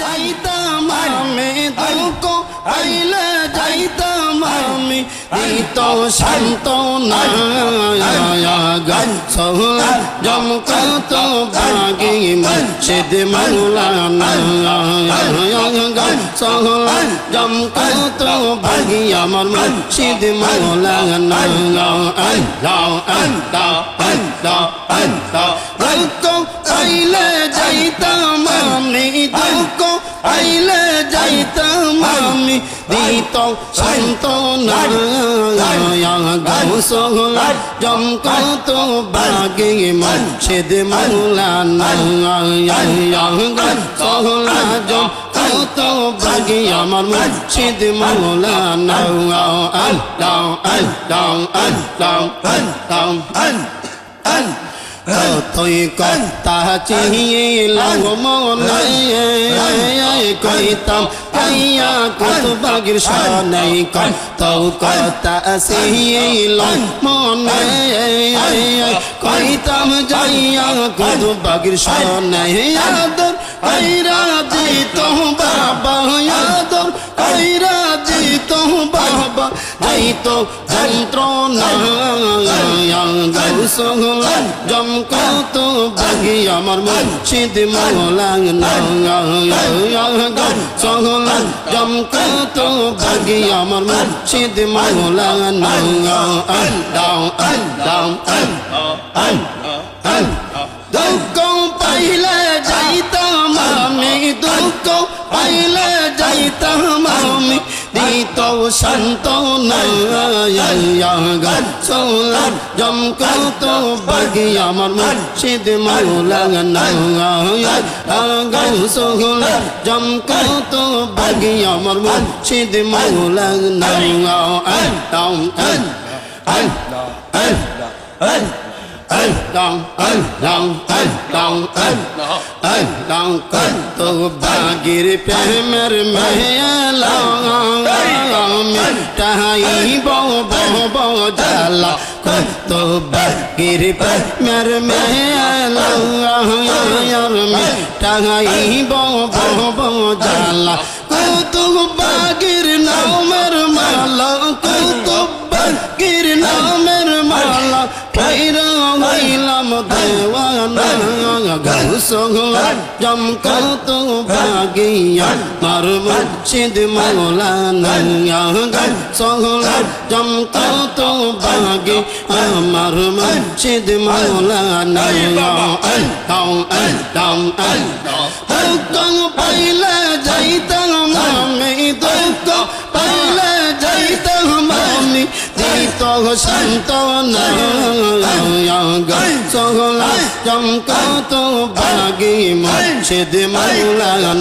যাইতাম আমি তোকে পাইলে যাইতাম আমি এই তো শান্ত না লাগা সহুরা জমকা তো ভাগি মুর্শিদ মাওলানা সহুরা জমকা তো ভাগি আমার মুর্শিদ মাওলানা আল্লাহ আল্লাহ আল্লাহ আল্লাহ। আল্লাহ আইলে যাইতাম আমি দুঃখ আইলে যাইতাম আমি দিত সন্তনা গাউসলা জমকত বাগে মসজিদ মৌলানা গাউসলা জম তো ভাগি আমার মুর্শিদ মৌলানা আল্লাহ আল্লাহ আল্লাহ আল্লাহ আল্লাহ আল্লাহ তুই কথা চিহিল মনে কইতাম কাইয়া কত বাগির সনাই কত কথা সিহিল মনে কইতাম, যাইয়া কত বাগির সনাই আদর কইরা বাবা হয়তো যন্ত্রণা জমক তো বাগি আমার মুর্শিদ মৌলানা সহলা জমক তো বাগি আমার মুর্শিদ মৌলানা আল্লাহ আল্লাহ আল্লাহ আল্লাহ দুঃখ পাইলে যাইতাম আমি দুঃখ পাইলে যাইতাম আমি তো শান্ত সোলার জমকাল তো বাগি আমার মুর্শিদ মৌলানা সোলার জমকাল তো বাগি আমার মুর্শিদ মৌলানা আল্লাহ আল্লাহ আল্লাহ আল্লাহ ân long ân long ân long ân ân long cất tô ba gir pe mer me long long mi tai bo bo bo da la cất tô ba gir pe mer me long yar mi tai bo bo bo da la cất tô ba gir na mer me সোহলার জমকাল তো ভাগিয়া মার মুর্শিদ মৌলানা সোহলার জমকাল তো ভাগি আমার মুর্শিদ মৌলানা দুঃখ পাইলে যাইতাম আমি, দুঃখ পাইলে যাইতাম আমি। দিত সন্ত না। gần sông lá trong có tô ba ghi một sẽ đi mong là ngờ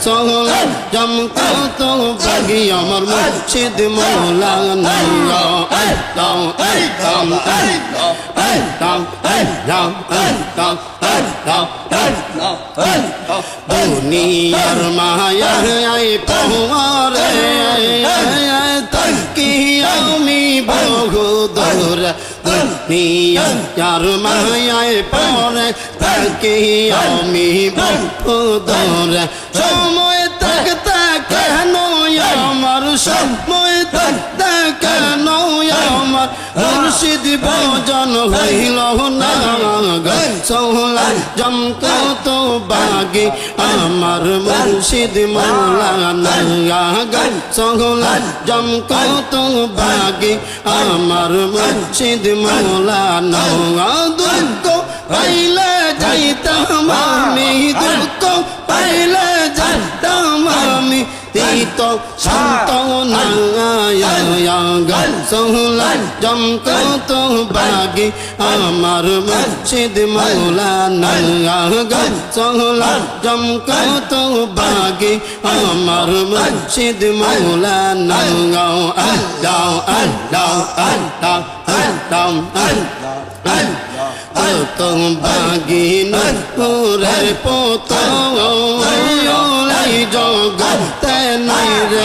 sông lá trong có tô ba ghi một một sẽ đi mong là ngờ đồng đồng đồng đồng đồng দুনিয়ার মায়া পাওয়ারে তকিয়া দূর দুনিয়ার মায়ায় পরে তাকে আমি বহু দূর সময় থাকতে কেন আমার সময় থাকতে আমার মুর্শিদ ভজন হইল না। সৌলা জমক তো বাগে, আমার মুর্শিদ মৌলানা সৌলা জমক তো বাগে, আমার মুর্শিদ মৌলানা দুঃখ পাইলে যাইতাম আমি, দুঃখ পাইলে যাইতাম আমি। তিত শান্ত সহলা জমক তো বাগে আমার মসজিদ মৌলানা সহলা জমক তো বাগে আমার মসজিদ মৌলানা আল্লাহ আল্লাহ আল্লাহ আল্লাহ আল্লাহ তো বাগিন পুরের পোত জগতে নাই রে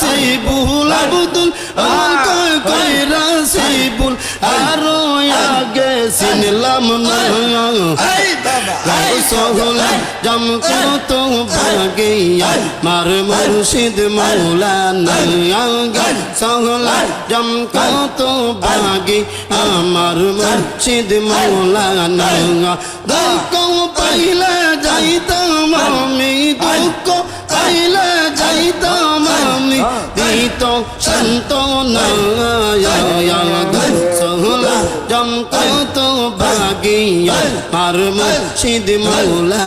সিবুল আব্দুল কয় কইরা সিবুল আরও আগে চিনলাম না। সহল জম কত ভাগিয়া মার মুর্শিদ মৌলানা সহল জম কত ভাগি আমার মুর্শিদ মৌলানা দুঃখ পাইলে যাইতাম আমি দুঃখ পাইলে যাইতাম দিত সন্ত সহল জম কত ভাগিয়া মার মুর্শিদ মৌলা।